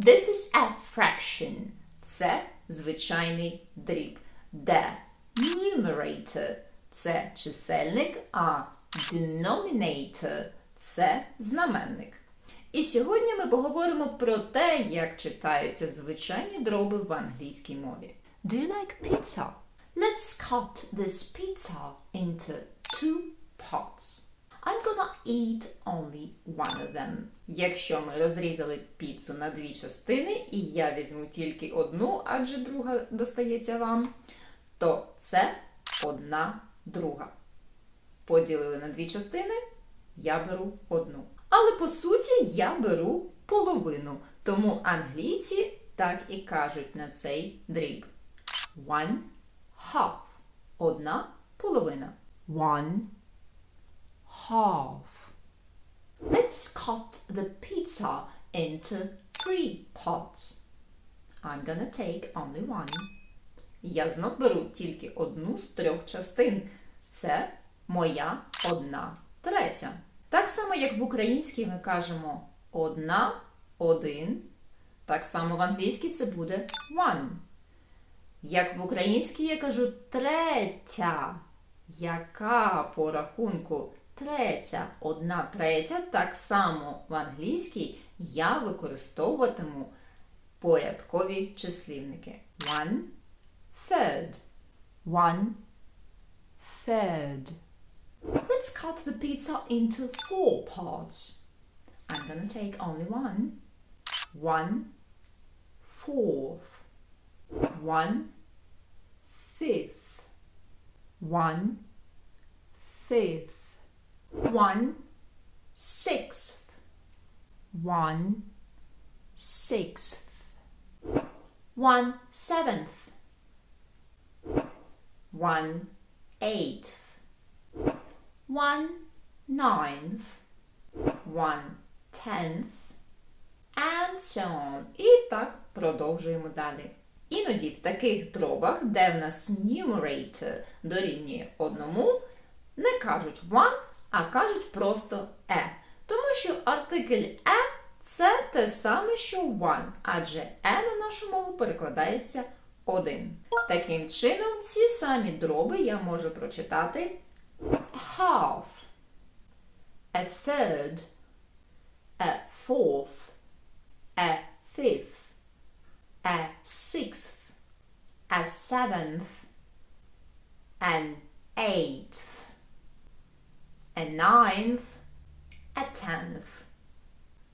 This is a fraction. Це звичайний дріб. Де numerator – це чисельник, а denominator – це знаменник. І сьогодні ми поговоримо про те, як читаються звичайні дроби в англійській мові. Do you like pizza? Let's cut this pizza into two parts. I'm gonna eat only one of them. Якщо ми розрізали піцу на дві частини, і я візьму тільки одну, адже друга достається вам, то це одна друга. Поділили на дві частини, я беру одну. Але по суті я беру половину. Тому англійці так і кажуть на цей дріб. One half. Одна половина. One half. Let's cut the pizza into three parts. I'm gonna take only one. Я знов беру тільки одну з трьох частин. Це моя одна третя. Так само, як в українській ми кажемо одна, один. Так само в англійській це буде one. Як в українській я кажу третя. Яка по рахунку третя, одна третя, так само в англійській я використовуватиму порядкові числівники. One third. One third. Let's cut the pizza into four parts. I'm gonna take only one. One fourth. One fifth. One fifth. One sixth. One sixth. One seventh. One eighth. One ninth. One tenth. And so on. І так продовжуємо далі. Іноді в таких дробах, де в нас numerator дорівнює одному, не кажуть one, а кажуть просто е. Тому що артикль е це те саме, що one, адже е на нашу мову перекладається один. Таким чином, ці самі дроби я можу прочитати half, a third, a fourth, a fifth, a sixth, a seventh, an eighth, a ninth, a tenth.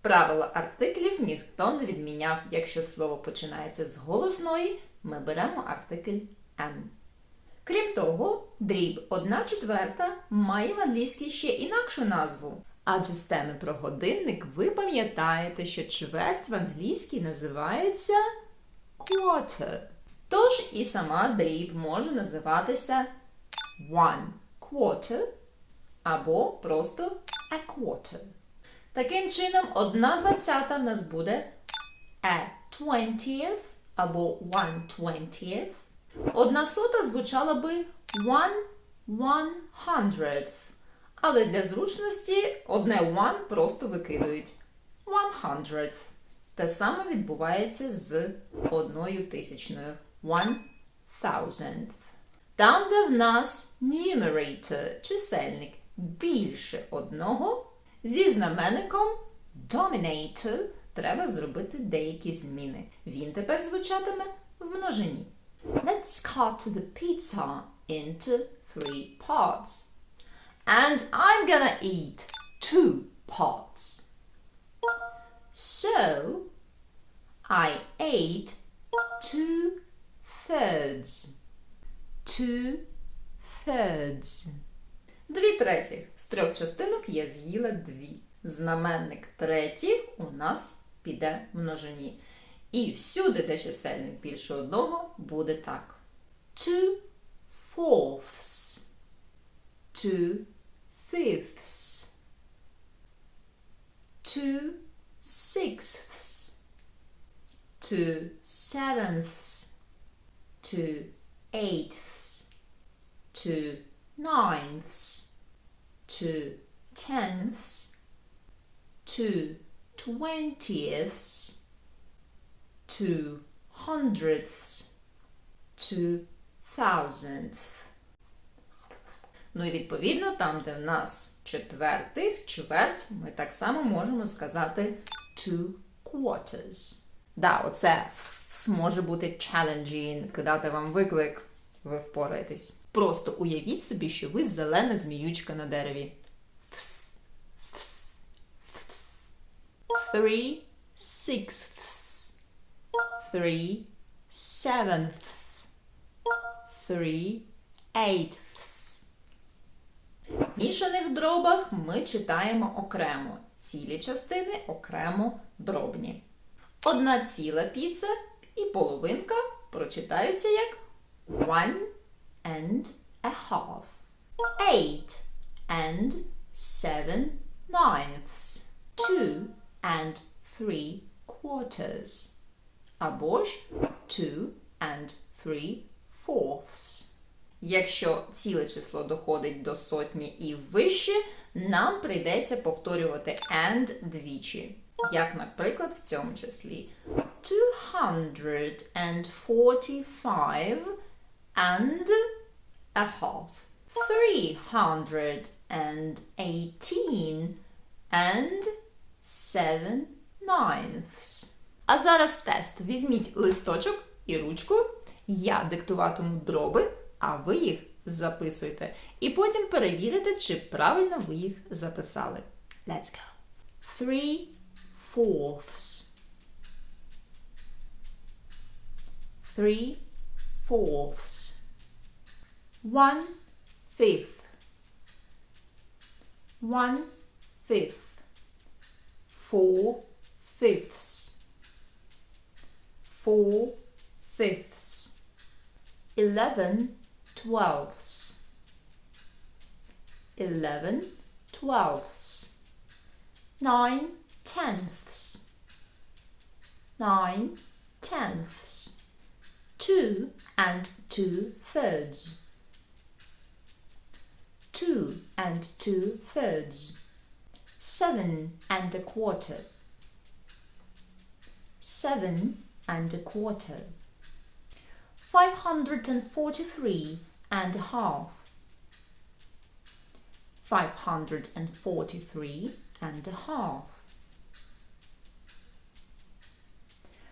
Правила артиклів ніхто не відміняв. Якщо слово починається з голосної, ми беремо артикль N. Крім того, дріб 1 четверта має в англійській ще інакшу назву. Адже з теми про годинник ви пам'ятаєте, що чверть в англійській називається quarter. Тож і сама дріб може називатися one quarter або просто a quarter. Таким чином, 1 двадцята в нас буде a twentieth або one twentieth. Одна сота звучала би one one hundredth. Але для зручності одне one просто викидують. One hundredth. Те саме відбувається з одною тисячною. One thousandth. Там, де в нас numerator, чисельник більше одного, зі знаменником dominator треба зробити деякі зміни. Він тепер звучатиме в множині. Let's cut the pizza into three parts. And I'm gonna eat two parts. So, I ate two thirds. Two thirds. Дві третіх. З трьох частинок я з'їла дві. Знаменник третіх у нас піде множині. І всюди, де чисельник більше одного, буде так. Two fourths. Two fifths. Two sixths. Two sevenths. Two eighths. Two ninths. Two tenths. Two twentieths two hundredths, two thousandths. Ну і відповідно, там, де в нас четвертих, чверть, ми так само можемо сказати two quarters. Да, оце може бути challenging, кидати вам виклик, ви впораєтесь. Просто уявіть собі, що ви зелена зміючка на дереві. Фс, фс, фс. Three sixths. Three sevenths. Three eighths. В мішаних дробах ми читаємо окремо. Цілі частини окремо дробні. Одна ціла піца і половинка прочитаються як one and a half. Eight and seven ninths. Two and three quarters. Або ж two and three fourths. Якщо ціле число доходить до сотні і вище, нам прийдеться повторювати and двічі. Як, наприклад, в цьому числі 245 and a half. 318 and 7 ninths. А зараз тест. Візьміть листочок і ручку. Я диктуватиму дроби, а ви їх записуйте. І потім перевірите, чи правильно ви їх записали. Let's go. Three fourths. Three fourths. One fifth. One fifth. Four fifths. Four fifths. Eleven twelfths. Eleven twelfths. Nine tenths. Nine tenths. Two and two thirds. Two and two thirds. Seven and a quarter. Seven and a quarter. Five hundred and forty-three and a half. Five hundred and forty-three and a half.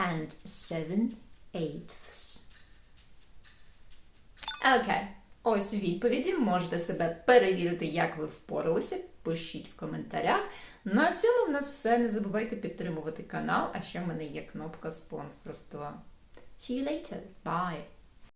and seventy-four and seven eighths. Окей. Ось відповіді. Можете себе перевірити, як ви впоралися. Пишіть в коментарях. На цьому в нас все. Не забувайте підтримувати канал, а ще в мене є кнопка спонсорства. See you later. Bye!